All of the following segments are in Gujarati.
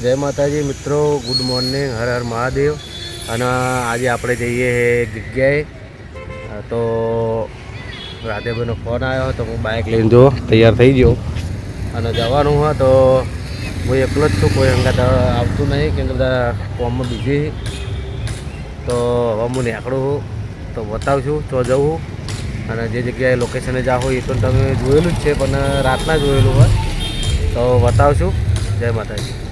જય માતાજી. મિત્રો ગુડ મોર્નિંગ હર હર મહાદેવ. અને આજે આપણે જઈએ એક જગ્યાએ. તો રાધેભાઈનો ફોન આવ્યો તો હું બાઇક લઈને જો, તૈયાર થઈ ગયો. અને જવાનું હોય તો હું એકલો જ છું, કોઈ અંગાત આવતું નહીં, કેમ કે બધા ફોર્મમાં બીજી તો હવે હું નીકળું તો બતાવશું, તો જવું અને જે જગ્યાએ લોકેશને જાઓ એ તો તમે જોયેલું જ છે, પણ રાતના જોયેલું હોય. તો બતાવશું. જય માતાજી.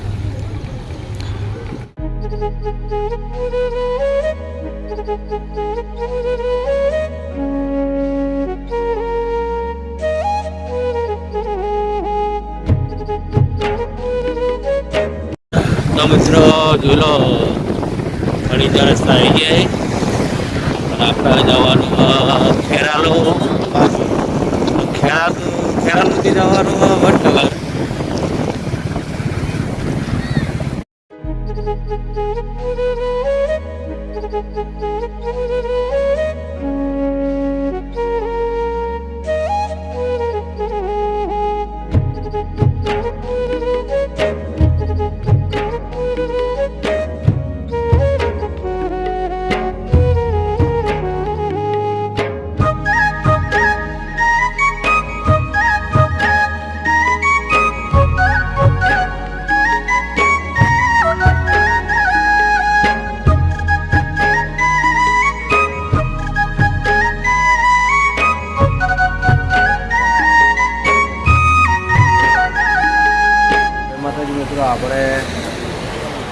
તો મિત્રો, જોઈ ઘણી રસ્તા આવી ગયા અને આપણે જવાનું ખેરાલો. ખેરાલ, ખેરાલુ ખેરાલુથી જવાનું વડનગર.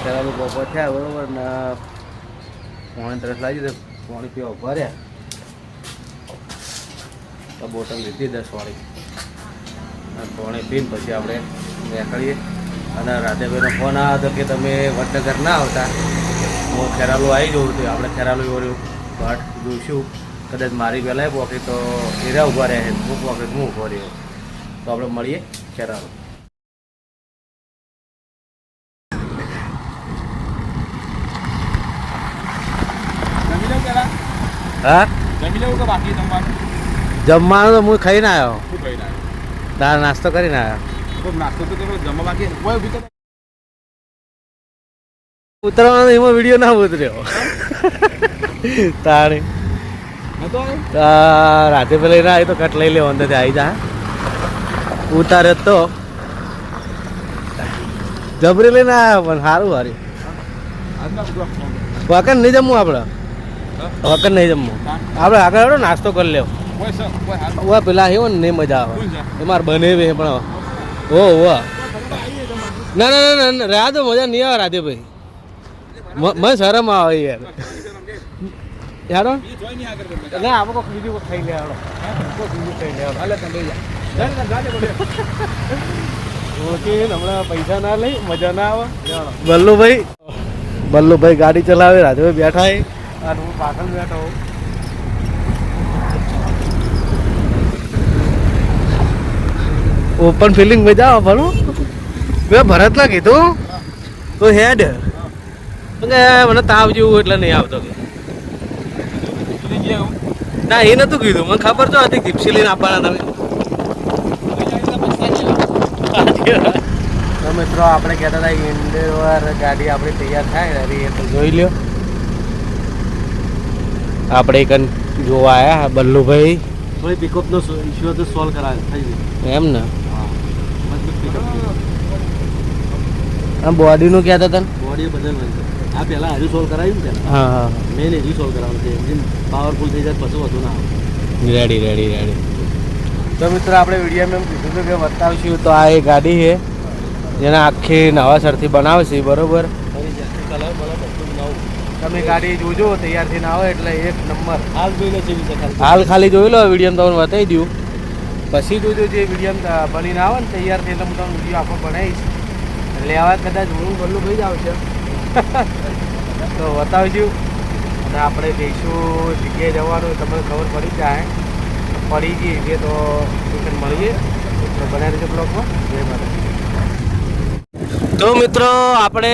ખેરાલુ બપોર થયા, બરોબર, ને પોણી તરફ લાગી તો પોણી પીવા ઊભા રહ્યા. તો બોટલ લીધી દસ વાળી. અને પોણી પીને પછી આપણે નીકળીએ. અને રાધેભાઈનો ફોન આવ્યો હતો કે તમે વડનગર ના આવતા. હું ખેરાલુ આવી જવું તો આપણે ખેરાલુ વળ્યું બટ જોઈશું કદાચ મારી પહેલાં પોકે તો એરા ઊભા રહ્યા છે, હું પોકે, હું ઊભો રહ્યો. તો આપણે મળીએ ખેરાલુ જમી લઉં પેલા હા? જમી લઉં કે બાકી જમવાનું? જમવાનું તો હું ખાઈને આવ્યો. શું તાર નાસ્તો કરીને આવ્યો. નાસ્તો તો કરો જમવા બાકી? ઉતરવાનો એમાં વીડિયો ના ઉતર્યો. તારે નતો આવ્યો? તા રાતે પેલા ના આવી તો કટ લઈ લેવો અંદરથી આવી જા. ઉતારે તો. જબરી લઈને આવ્યો પણ સારું હારી ફોન. વકન નહીં જમવું આપણે વકન નહીં જમવું? આપણે આગળ આવ્યો નાસ્તો કરી લેવો. ઓવા પેલા આવ્યો ને નહીં મજા આવે. એ મારે બને બે પણ ઓ ઓવા ના ના ના ના તો મજા નહીં આવે રાધેભાઈ ભાઈ. મને શરમ આવે યાર. યારો. ના આપણે કોઈ બીજું કોઈ ખાઈ લે હેડો કોઈ બીજું ખાઈ લે હેડો હાલે. તમે હમણાં પૈસા ના લઈ મજા ના આવે. બલ્લુભાઈ બલ્લુભાઈ ગાડી ચલાવે રાધુભાઈ બેઠા અને હું પાછળ બેઠો ઓપન ફિલિંગ મજા ભલું મેં ભરતના કીધું. તો હેડ કે મને તાવ જેવું એટલે નહીં આવતો કે. ના એ નતું કીધું. મને ખબર તો હતી જીપ્સી લઈને આપવાના તમે. મિત્રો આપણે કહેતા હતા ઇન્ડોર ગાડી આપણી તૈયાર થાય ને એ તો જોઈ લ્યો. આપણે એક જોવા આવ્યા બલ્લુભાઈ. ભાઈ પિકઅપનો ઇશ્યુ હતો સોલ્વ થઈ ગયું. એમ ને? આમ બોડીનું કહેતા હતા બોડી બદલવાનું છે. આ પહેલાં હજુ સોલ્વ કરાવ્યું ને હા હા મેન હજુ સોલ્વ કરાવવાનું છે. એન્જિન પાવરફુલ થઈ જાય પછી વધુ ના આવે. રેડી રેડી રેડી તો મિત્રો આપણે વિડીયોમાં એમ કીધું હતું કે બતાવશું તો આ એ ગાડી છે. જેને આખી નવાસરથી બનાવશે બરોબર? કલર તમે ગાડી જોજો તૈયાર થઈને આવે એટલે એક નંબર. હાલ જોઈ છે જેવી ખાલી. હાલ ખાલી જોઈ લો વીડિયો તમને બતાવી દઉં. પછી જોજો જે વીડિયો બનીને આવે ને તૈયાર થઈને હું તમને વીડિયો આખો બનાવીશ લેવા કદાચ હું ગલ્લું ભાઈ જ આવશે તો બતાવજો અને આપણે જઈશું જગ્યાએ જવાનું તમને ખબર પડી જાય. પડી ગઈ છે તો મળીએ. તો બનાવી દેજો બ્લોગમાં જય માતા તો મિત્રો આપણે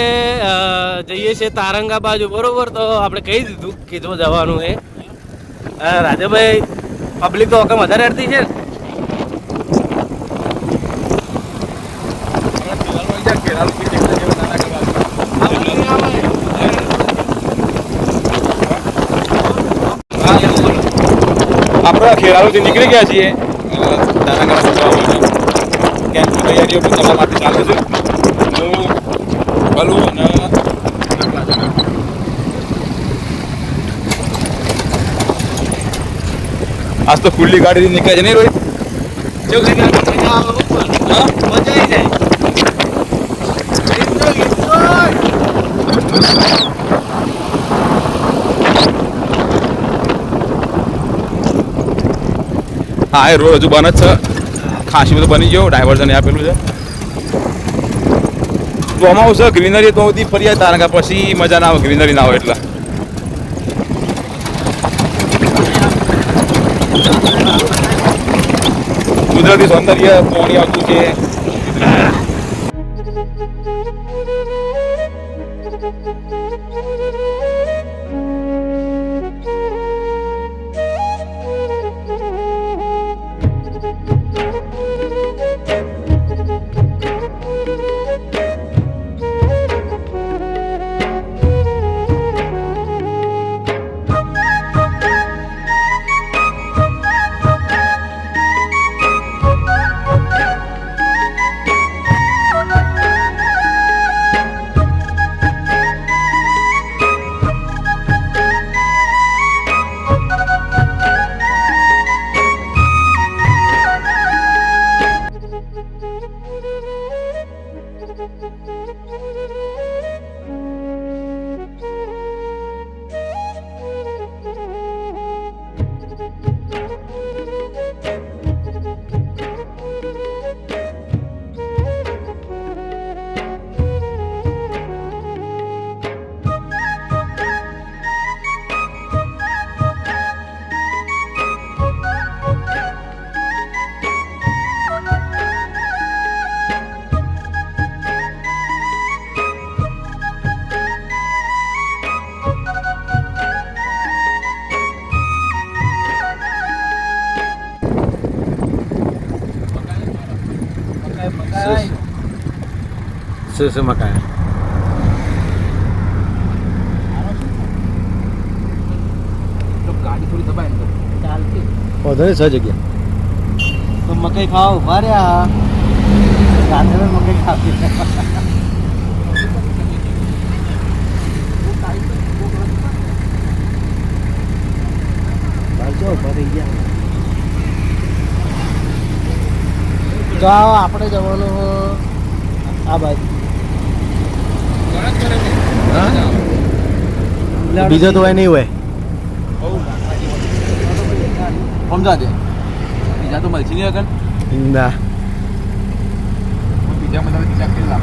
જઈએ છીએ તારંગા બાજુ. બરોબર તો આપણે કહી દીધું કે જો જવાનું એ રાજાભાઈ પબ્લિક તો હકમ વધારે અડતી છે આપણા ખેરાલુથી નીકળી ગયા છીએ. તારંગા કેમ્પની તૈયારીઓ તમારા માટે ચાલુ છે. હું બલુ અને આજ તો ખુલ્લી ગાડી નીકળે છે નહીં રોહિત? હા? હા? એ રોડ હજુ બને જ છે. ખાસી બધું બની ગયો ડાયવર્ઝન આપેલું છે. ચોમાવું છે? ગ્રીનરી તો બધી ફરી તારંગા, પછી મજા ના આવે ગ્રીનરી ના આવે એટલે. કુદરતી સૌંદર્ય પાણી આવતું છે. શું મકાઈ ગાડી થોડી દબાય અંદર ચાલતી. વધુ ને છ જગ્યા. તો મકઈ ખાવા ઊભા રહ્યા. રાત્રે મકઈ ખાતી ગયા. તો આવો આપણે જવાનું. આ બાજુ. બીજો તો હોય નહીં હોય. સમજા દે બીજા તો મળશે નહીં અગર ના. બીજા મતલબ બીજા કેટલા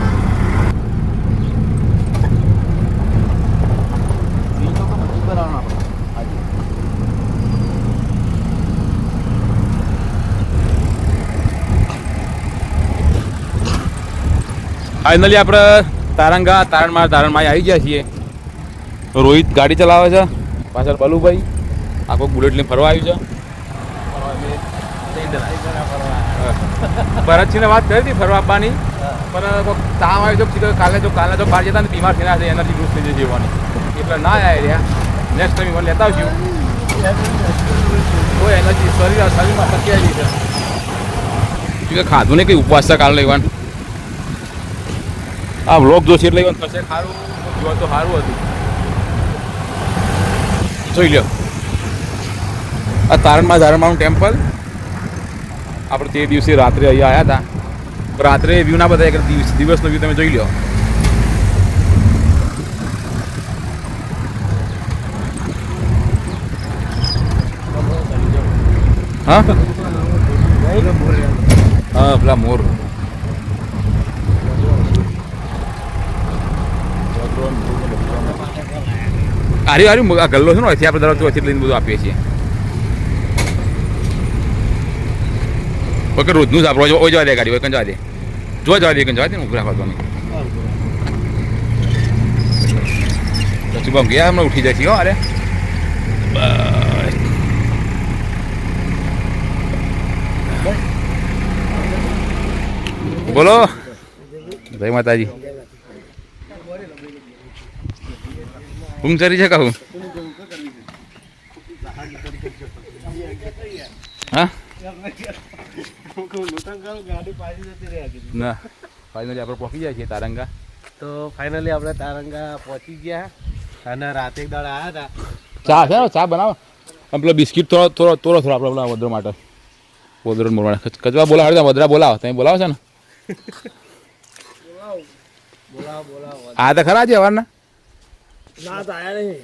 ફાઇનલી આપણે તારંગા તારણમાર તારણ માય આવી ગયા છીએ. રોહિત ગાડી ચલાવે છે. પાછળ બલુભાઈ. આખો બુલેટ લઈને ફરવા આવ્યું છે. ભરતસિંહને વાત કરી હતી ફરવા આપવાની. પણ કોક તાવ આવ્યો કીધું કાલે જો કાલે જો બહાર જતા ને બીમાર થઈને છે એનર્જી લૂઝ થઈ જશે જીવવાની. એટલે ના આવી રહ્યા. નેક્સ્ટ ટાઈમ ઇવન લેતા આવજો. કોઈ એનર્જી, શરીર શરીરમાં શક્ય છે. ખાધું નહીં, કંઈ ઉપવાસ છે કાલે લેવાનું. આ વ્લોગ જોશે એટલે થશે સારું જો તો સારું હતું. જોઈ લ્યો. આ તારણમાં ધારણમાનું ટેમ્પલ આપણે તે દિવસે રાત્રે અહીંયા આવ્યા હતા. રાત્રે વ્યૂ ના બધા દિવસ દિવસનો વ્યૂ તમે જોઈ લો હા? હા પેલા મોર. આરી આર્યું આ ગલ્લો છે ને, અહીંથી આપણે દરવાજો અહીંથી લઈને બધું આપીએ છીએ. ઓકે રોજનું જ આપણે ઓય જવા દે ગાડી ઓય જવા દે. જોવા જવા દે કન જવા દે ને ઊભા ખાવાની શુભમ ગયા, હમણાં ઉઠી જાય છે અરે બોલો. જય માતાજી. પૂંગચરી છે કહું હા? ના ફાઇનલી આપણે પહોંચી જાય છે તારંગા. તો ફાઇનલી આપણે તારંગા પહોંચી ગયા અને રાતે એક દાડા આવ્યા હતા. ચા છે ચા બનાવો. પેલો બિસ્કિટ થોડો થોડો થોડો થોડો આપણે પેલા વધરો માટે. વધરો મોરવાડે કચવા બોલાવે ત્યાં વધરા બોલાવો. તમે બોલાવો છે ને? આ તો ખરા છે અવારના ના તો આયા નહીં.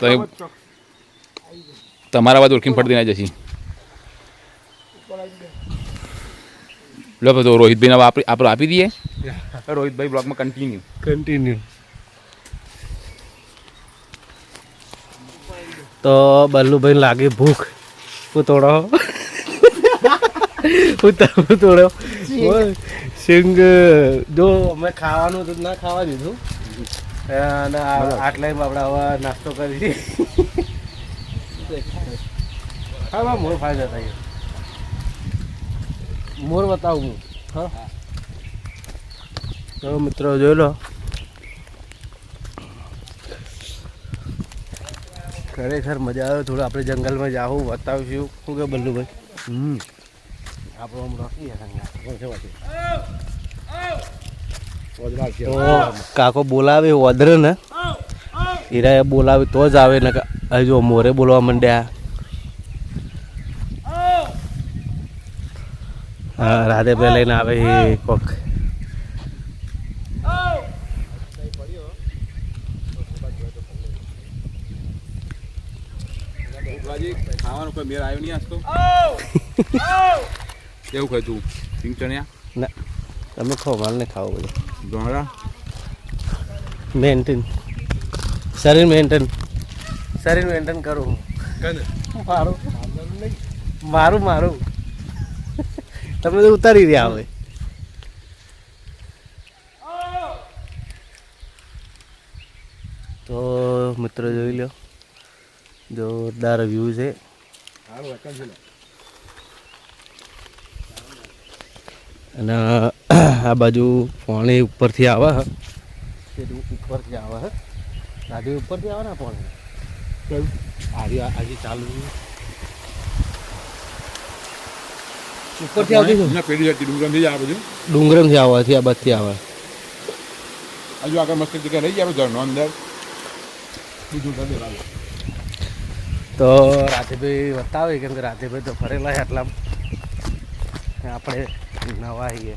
તો તમારા વાત ઓળખીને પડતી ના જશી. લો તો રોહિતભાઈને હવે આપણે આપી દઈએ. રોહિતભાઈ બ્લોગમાં કન્ટિન્યુ કન્ટિન્યુ તો બલ્લુભાઈ લાગી ભૂખ. ઉતોડો. ઉતોડો. સિંગ જો અમે ખાવાનું તો ના ખાવા દીધું. અને આટલા આપણે હવે નાસ્તો કરી. હા મોર ફાયદો થાય. મોર બતાવું હું. હા. તો મિત્રો જોઈ લો. ખરેખર મજા આવે થોડું આપણે જંગલમાં જાવું બતાવીશું. શું કે બલ્લુભાઈ? હમ. આપણો આમ રોકી તો કાકો બોલાવે ઓદરે ને. હીરા બોલાવે તો જ આવે ને હજુ મોરે બોલવા માંડ્યા. રાધે ભાઈ લઈને આવે કોક. ખાવાનું કોઈ મેળ આવ્યો નહીં આજ તો? એવું તું સિંગ ચણ્યા ના. તમે ખાઓ માલ ખાવો બધું. ગોળા? મેન્ટેન. શરીર મેન્ટેન. શરીર મેન્ટેન કરું મારું. મારું મારું. તમે તો ઉતારી રહ્યા હવે. તો મિત્રો જોઈ લો. જોરદાર વ્યૂ છે. અને આ બાજુ પાણી ઉપરથી આવે ઉપરથી આવે હે. ગાડી ઉપરથી આવે ને પાણી? કેવું આજે આજે ચાલુ ઉપરથી આવતી છે? પેલી જતી ડુંગરથી જ આ ડુંગરમથી આવે છે આ બાજુથી આવે. હજુ આગળ મસ્ત જગ્યા રહી જાય ઝરનો અંદર. બીજું તો રાધેભાઈ બતાવે કેમ કે રાધેભાઈ તો ફરેલા છે એટલા આપણે નવા આવીએ.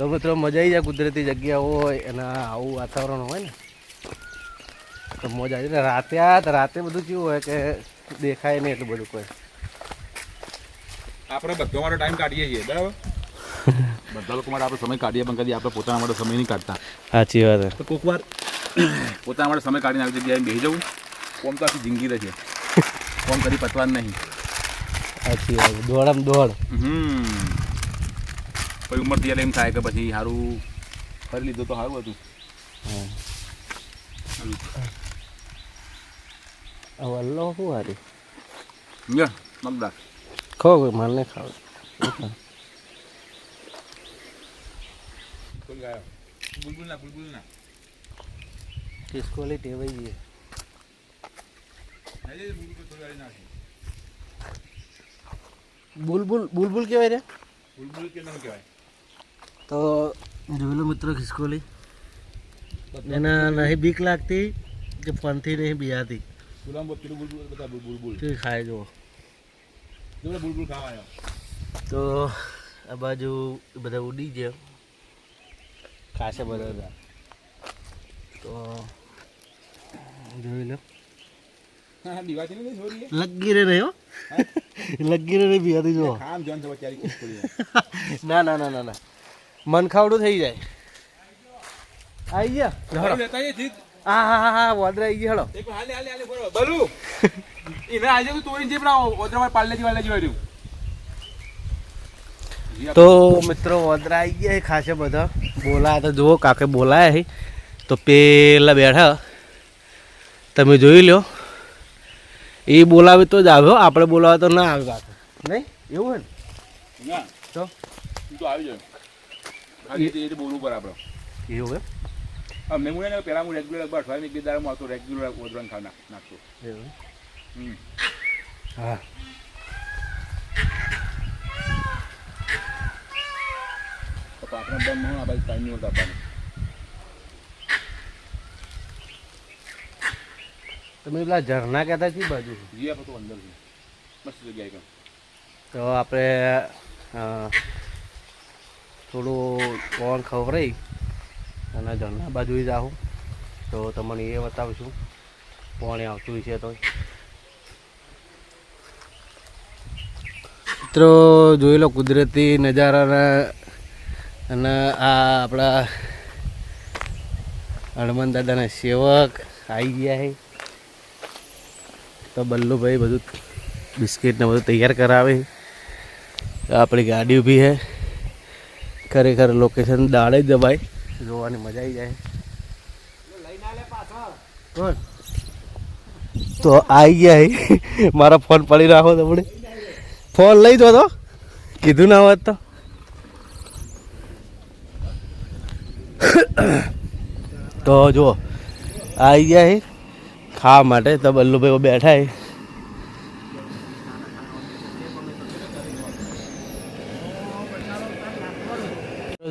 તો મિત્રો મજા આવી જાય કુદરતી જગ્યા હોય અને આવું વાતાવરણ હોય ને તો મજા આવી જાય. રાતે આ રાતે બધું કેવું હોય કે દેખાય નહીં એટલું બધું કોઈ. આપણે બધા મારો ટાઈમ કાઢીએ છીએ બરાબર? બધા લોકો માટે આપણે સમય કાઢીએ પણ કદી આપણે પોતાના માટે સમય નહીં કાઢતા. સાચી વાત તો કોઈક વાર પોતાના માટે સમય કાઢીને આવી જગ્યાએ બેસી જવું. કોમ તો આખી જિંદગી રહેશે. કોમ કદી પતવાનું નહીં. સાચી વાત દોડમ દોડ. હમ. કોઈ ઉંમર ત્યારે એમ થાય કે પછી સારું ફરી લીધું તો સારું હતું. હા. વલ્લો શું હારી? સમજ્યા મગદાર કોઈ માલ ને ખાઓ બુલબુલ ના બુલબુલ કેવાય ખિસકોલી ટેવાઈ ગઈ બુલબુલ બુલબુલ કહેવાય રે? બુલબુલ કેવાય નામ કહેવાય તો જોઈ લો મિત્રો ખિસકોલી એના નહીં બીક લાગતી કે ફોનથી નહીં બિયાતી ગુલામ બોલ પેલું બુલબુલ બતા બુલબુલ તે ખાય જુઓ. જો તો આ બાજુ બધા ઉડી ગયા. ખાસે બધા તો જોઈ લો. લગી રે નહીં હો. લગી રે કુછ કરી ના ના ના ના ના. મન ખાવડું થઈ જાય. આવી ગયા? હા હા હા હા વાદરા આવી ગયા બરોબર બલુ. એને આજે તો તોડી જે પેલા ઓદરામાં પાલે જીવા વાળ્યું તો મિત્રો વાદરા આવી ગયા ખાસે બધા. બોલાયા તો જુઓ કાકે બોલાયા હે તો પેલા બેઠા. તમે જોઈ લો એ બોલાવે તો જ આવ્યો. આપણે બોલાવે તો ના આવ્યો કાકે. નહીં? એવું હોય ને? તો આવી જાય. એ રીતે બોલવું બરાબર એવું એમ? અમને હું એને પહેલાં હું રેગ્યુલર અઠવાડિયે બે દાડામાં આવતો રેગ્યુલર ઓદરાન ખાવ નાખતો. એવું હા. તો પાટણ બંધ આ બાજુ ટાઈમ નહીં હોતા આપણને તમે પેલા ઝરણા કહેતા છે બાજુ? આપણે તો અંદર છે. મસ્ત જગ્યાએ તો આપણે થોડું પવન ખવરાઈ અને ઝરણા બાજુએ જાઉં. તો તમને એ બતાવીશું. કોણે આવતું છે તો. મિત્રો, જોઈ લો કુદરતી નજારાના અને આ આપણા હનુમાન દાદાના સેવક આવી ગયા છે. તો બલ્લુભાઈ બધું બિસ્કિટને બધું તૈયાર કરાવે આપણી ગાડી ઊભી છે. ખરેખર લોકેશન દાડે જ દબાય જોવાની મજા આવી જાય. તો આવી ગયા મારા ફોન પડી રાખો તમને. ફોન લઈ દો તો. કીધું ના હોત તો. તો જો આવી ગયા ખાવા માટે તો બલ્લુભાઈ બેઠા છે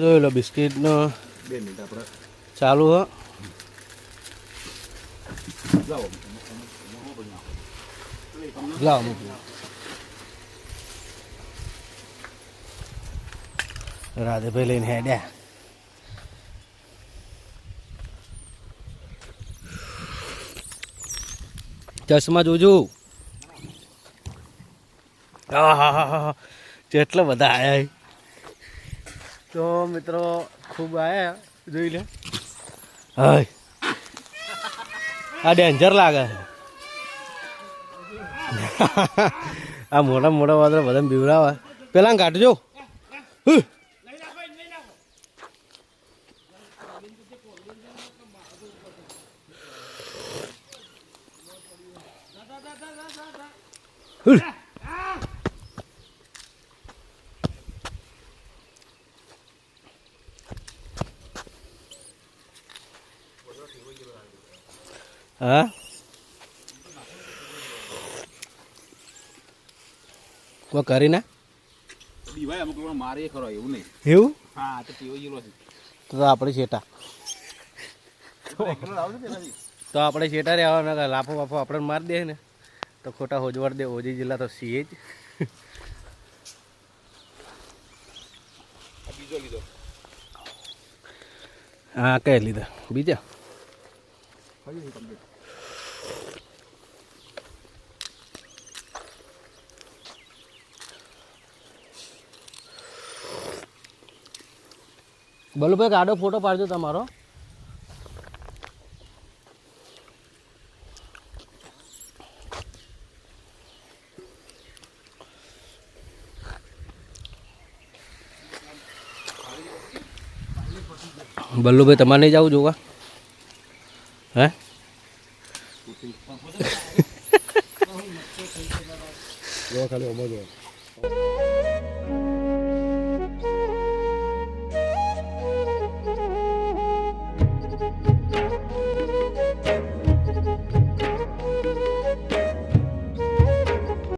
જોઈ લો બિસ્કિટનો બે મિનિટ આપણે ચાલુ હો. લાવ. મૂકી રાધેભાઈ લઈને હેડ્યા. ચશ્મા જોજો. આહાહાહા. કેટલા બધા આયા છે. તો મિત્રો, ખૂબ આયા. જોઈ લે. હાય. આ ડેન્જર લાગે આ મોટા મોટા વાદળા બધા બીવડાવે. પેલા કાઢજો. કરી ના દીવાય અમુક લોકો મારે એવું? નહીં એવું હા તો તો આપણે છેટા તો આપણે શેટા રહેવાના લાફો વાફો આપણે મારી દે ને. તો ખોટા હોજવાડ દે ઓજી જિલ્લા તો સીએ જ. બીજો હા કઈ લીધા. બીજા? બલુભાઈ ગાડો ફોટો પાડજો તમારો. બલ્લુભાઈ તમારે નહીં જવું જોવા?